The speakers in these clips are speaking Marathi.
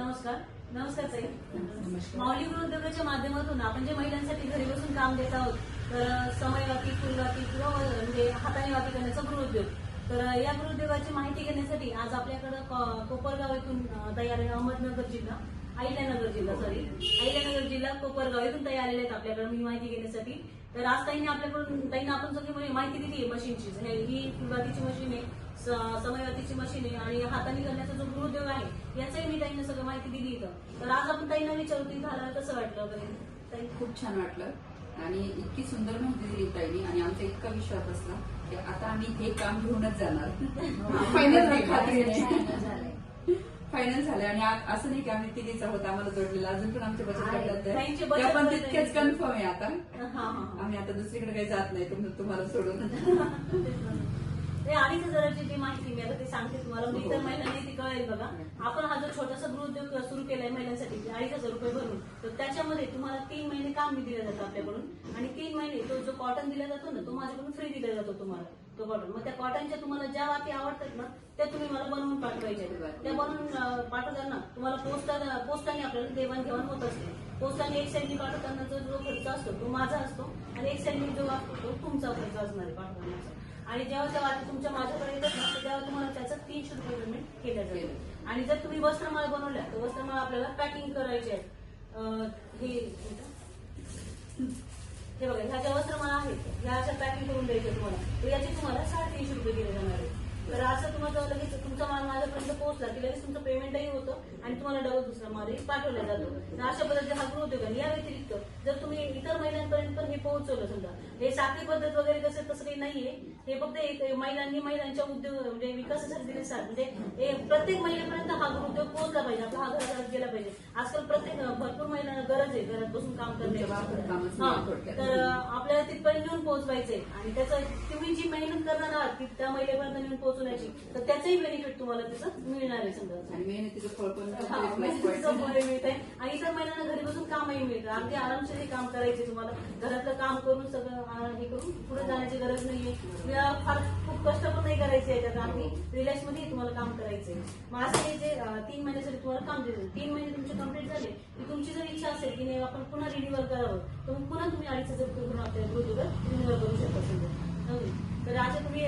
नमस्कार. नमस्कार ताई. माऊली गृहोद्योगाच्या माध्यमातून आपण जे महिलांसाठी घरी बसून काम देत आहोत तर समयवाती फुलवाती किंवा म्हणजे हाताने वाती करण्याचा गृहोद्योग तर या गृहोद्योगाची माहिती घेण्यासाठी आज आपल्याकडं कोपरगाव येथून तयार आहे अहमदनगर जिल्हा. अहिल्यानगर जिल्हा सॉरी अहिल्यानगर जिल्हा कोपरगाव येथून तयार आलेले आहेत आपल्याकडे. मी माहिती घेण्यासाठी. तर आज ताईने आपल्याकडून ताईने आपण सगळी म्हणजे माहिती दिली आहे मशीनची. हे- ही फुलवातीची मशीन आहे समयवातीची मशीन आहे आणि हाताने करण्याचा जो गृहोद्योग आहे याचाही मी ताईने सगळं माहिती दिली इथं. तर आज आपण ताईंना विचारू ती झालं कसं वाटलं वगैरे? ताई? खूप छान वाटलं. आणि इतकी सुंदर माहिती दिली ताईने आणि आमचा इतका विश्वास असला की आता आम्ही हे काम घेऊनच जाणार. फायनल झालं आणि असं नाही की आम्ही तिघीच आहोत आम्हाला जोडलेलं अजून पण आमच्या बचत आहे. गटात ताईंचे आहे. बचत त्या पण गट तितकेच. कन्फर्म आहे आता. हा हा हा. आम्ही आता दुसरीकडे काही जात नाही तुम- तुम्हाला सोडून. ते अडीच हजाराची जी माहिती मी आता ते सांगते तुम्हाला. मी तर महिलांनी ती कळेल बघा. आपण हा जो छोटासा गृहोद्योग सुरू केलाय महिलांसाठी अडीच हजार रुपये भरून तर त्याच्यामध्ये तुम्हाला तीन महिने काम मी दिलं जातं आपल्याकडून. आणि तीन महिने तो जो कॉटन दिला जातो ना तो माझ्याकडून फ्री दिला जातो तुम्हाला. तो मग त्या कॉटनच्या तुम्हाला ज्या वाती आवडतात ना त्या तुम्ही मला बनवून पाठवायच्या. आहेत. त्या बनवून पाठवताना तुम्हाला पोस्टाने पोस्टाने आपल्याला देवाणघेवाण होत असते. पोस्टाने एक साईडनी पाठवताना जो जो खर्च असतो तो माझा असतो आणि एक साईडनी जो असतो तो तुमचा खर्च असणार आहे पाठवण्याचा. आणि जेव्हा त्या वाटी तुमच्या माझ्याकडे येतात ना तेव्हा तुम्हाला त्याचं तीनशे रुपये पेमेंट केलं जाईल आणि जर तुम्ही वस्त्रमाळ बनवल्या तर वस्त्रमाळ आपल्याला पॅकिंग करायची आहे हे बघा ह्या या वस्त्रमाळा अशा पॅकिंग करून द्यायचं तुम्हाला. तर याचे तुम्हाला साडेतीनशे रुपये दिले जाणार आहे तर असं तुम्हाला लगेच तुमचा माल माझ्यापर्यंत पोहोचला की लगेच तुमचं पेमेंटही होतं आणि तुम्हाला डबल दुसरा मालही पाठवला जातो. तर अशा पद्धतीने हा गृहोद्योग आहे. या व्यतिरिक्त जर तुम्ही इतर महिलांपर्यंत पण हे पोहोचवलं समजा हे साखळी पद्धत वगैरे कसं तसं काही नाहीये. हे फक्त एक महिलांनी महिलांच्या उद्योग म्हणजे विकासासाठी दिले म्हणजे हे प्रत्येक महिलेपर्यंत हा गृहोद्योग पोहोचला पाहिजे. आपला हा घरात गेला पाहिजे. आजकाल प्रत्येक भरपूर महिलांना गरज आहे. घरात बसून काम करण्याची. हा. तर आपल्याला तिथपर्यंत नेऊन पोहोचवायचंय. आणि त्याचं तुम्ही जी मेहनत करणार आहात ती त्या महिलेपर्यंत नेऊन पोहोचवण्याची तर त्याचंही बेनिफिट तुम्हाला त्याचं मिळणार आहे समजा आणि मेहनतीचं फळ पण हा, फळ मिळतंय. आणि इतर महिलांना घरी बसून कामही मिळतं. अगदी आरामशीर काम करायचे तुम्हाला. घरातलं काम करून सगळं हे करून पुढे जाण्याची गरज नाहीये. फार खूप कष्ट पण नाही करायचे याच्यात. अगदी रिलॅक्समध्ये तुम्हाला काम करायचंय. मग असं हे जे तीन महिन्यासाठी तुम्हाला काम देतो तीन महिने तुमचे कंप्लीट झाले. की तुमची जर इच्छा असेल की नाही आपण पुन्हा रिन्युअल करावं तर मग पुन्हा तुम्ही अडीच हजार रुपये भरून आपल्या गृहोद्योगात रिन्युअल करू शकता समजा समजलं? तर आता तुम्ही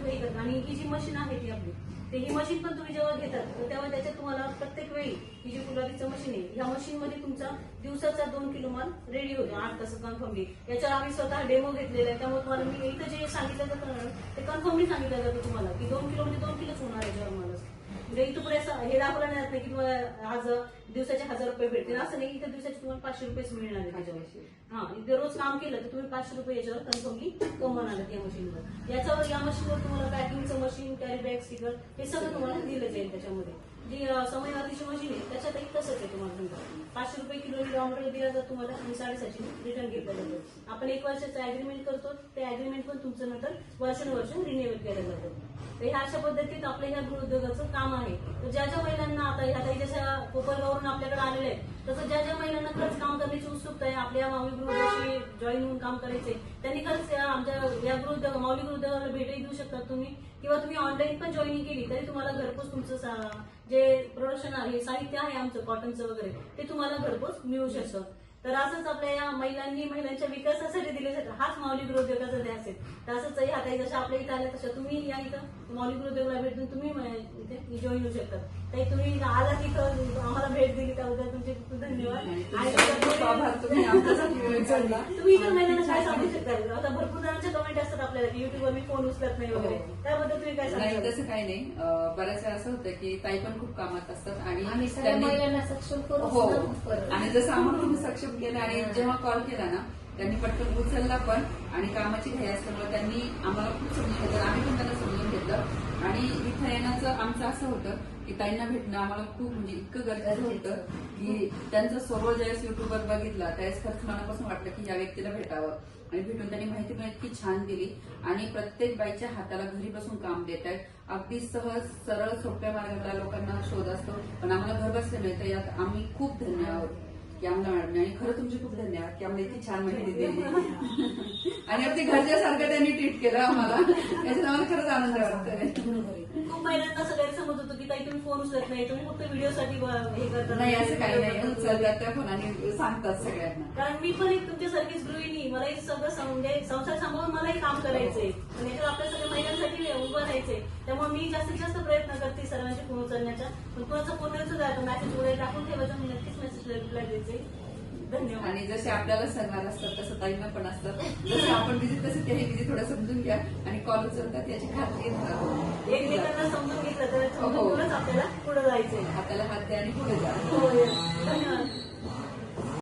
काही करता आणि ही जी मशीन आहे ती आपली ते ही मशीन पण तुम्ही जेव्हा घेतात तर तेव्हा त्याच्यात तुम्हाला प्रत्येक वेळी ही जी गुलाबीचं मशीन आहे ह्या मशीनमध्ये तुमचा दिवसाचा दोन किलो माल रेडी होतो आठ तास कन्फर्मली याच्यावर आम्ही स्वतः डेमो घेतलेला आहे त्यामुळे तुम्हाला मी इथं जे सांगितलं जातं ते कन्फर्मली सांगितलं जातं तुम्हाला की दोन किलो म्हणजे दोन किलोच होणार आहे जेव्हा मला म्हणजे इथं पुढे हे दाखवलं नाही जात नाही की तुम्हाला आज दिवसाचे हजार रुपये भेटतील. असं नाही इथं दिवसाचे तुम्हाला पाचशे रुपयेच मिळणार आहे त्याच्यावर. हा इथे रोज काम केलं तर तुम्ही पाचशे रुपये याच्यावर कन्फर्मली कमवणार या मशीनवर. याच्यावर या मशीनवर तुम्हाला पॅकिंगचं मशीन कॅरी बॅग स्टिकर हे सगळं तुम्हाला दिलं जाईल त्याच्यामध्ये. जी अं, मशीन आहे. त्याच्यातही तसंच आहे तुम्हाला पाचशे रुपये किलो रॉ दिला जातो जातं तुम्हाला आणि साडेसातशे रिटर्न घेतलं जातं. आपण एक वर्षाचं अग्रीमेंट करतो. ते अग्रीमेंट पण तुमचं नंतर वर्षानुवर्ष रिन्युअल केलं जातं. तर ह्या अशा पद्धतीत आपल्या ह्या गृहउद्योगाचं काम आहे. तर ज्या ज्या महिलांना आता ह्या काही जशा कोपरगावरून आपल्याकडे आलेलं आहे तसं ज्या ज्या महिलांना खरंच काम करण्याची उत्सुकता आहे आपल्या माऊली गृहोद्योगाशी जॉईन होऊन काम करायचंय त्यांनी खरंच या आमच्या या गृहउद्योग माऊली गृहउद्योगाला भेटही देऊ शकतात तुम्ही. किंवा तुम्ही ऑनलाईन पण जॉईनिंग केली तरी तुम्हाला घरपोच तुमचं जे जे प्रोडक्शन आहे साहित्य आहे आमचं कॉटनचं वगैरे ते तुम्हाला घरपोच मिळू शकतं. तर असंच आपल्या या महिलांनी महिलांच्या विकासासाठी दिले जातं. हाच माऊली गृहोद्योगाचा ध्यास आहे तर असंच हा काही जसं आपल्या इथं आल्या तसं तुम्ही या इथं. माऊली गृहोद्योगाला भेट देऊन तुम्ही इथे जॉईन होऊ शकतात ताई तुम्ही आला तिथं आम्हाला भेट दिली त्याबद्दल तुमचे खूप खूप धन्यवाद. आणि आणि तुमचा खूप आभार. तुम्ही इतर महिलांना काय सांगू शकता? आता भरपूर जणांच्या कमेंट असतात आपल्याला की युट्यूबवर मी फोन उचलत नाही वगैरे. हो. त्याबद्दल तुम्ही काय नाही सांगता तसं काही नाही. बऱ्याच वेळा असं होतं की ताई पण खूप कामात असतात आणि सगळ्या त्यांनी महिलांना सक्षम करू हो. आणि जसं आम्हाला तुम्ही सक्षम केलं आणि जेव्हा कॉल केला ना त्यांनी पटकन उचलला पण आणि कामाची घाई असल्यामुळे त्यांनी आम्हाला खूप समजून घेतलं. आम्ही पण त्यांना समजून घेतलं. आणि इथं येण्याचं आमचं असं होतं की ताईंना भेटणं आम्हाला खूप म्हणजे इतकं गरजेचं होतं की त्यांचा स्वभाव ज्यावेळेस युट्यूबवर बघितला त्यावेळेस खरंच मनापासून वाटलं की या व्यक्तीला भेटावं. आणि भेटून त्यांनी माहिती पण इतकी छान दिली. आणि प्रत्येक बाईच्या हाताला घरी बसून काम देत आहेत. अगदी सहज सरळ सोप्या मार्गाला लोकांना शोध असतो. पण आम्हाला घर बसल्या मिळतं यात आम्ही खूप धन्य आहोत. की आम्हाला मॅडम आणि खरं तुमचे खूप धन्यवाद की आम्हाला इतकी छान माहिती दिली. आणि अगदी घरच्यासारखं त्यांनी ट्रीट केलं आम्हाला. याच्यात आम्हाला खरंच आनंद वाटतोय. खूप महिलांना असं गैरसमज होतो की ताई तुम्ही फोन उचलत नाही. तुम्ही फक्त व्हिडिओसाठी हे करता नाही असं काही नाही. उचलतात त्या फोनाने सांगतात सगळ्यांना. कारण मी पण एक तुमच्यासारखीच गृहिणी. मलाही सगळं सं- म्हणजे संसार सांभाळून मलाही काम करायचंय. आणि याच्यावर आपल्या सगळ्या महिलांसाठी उभं राहायचंय. त्यामुळे मी जास्तीत जास्त प्रयत्न करते. कोणाचा मेसेज वगैरे टाकून ठेवायचं मी नक्कीच मेसेज रिप्लाय द्यायचे धन्यवाद. आणि जसे आपल्याला सणवार असतात तसं ताईंना पण असतात. जसं आपण बिझी तसे तेही बिझी थोडं समजून घ्या. आणि कॉल उचलतात याची खात्री आहे. एकमेकांना समजून घेतलं तर हो. आपल्याला पुढे जायचंय. हाताला हात द्या आणि पुढे जा. हो धन्यवाद.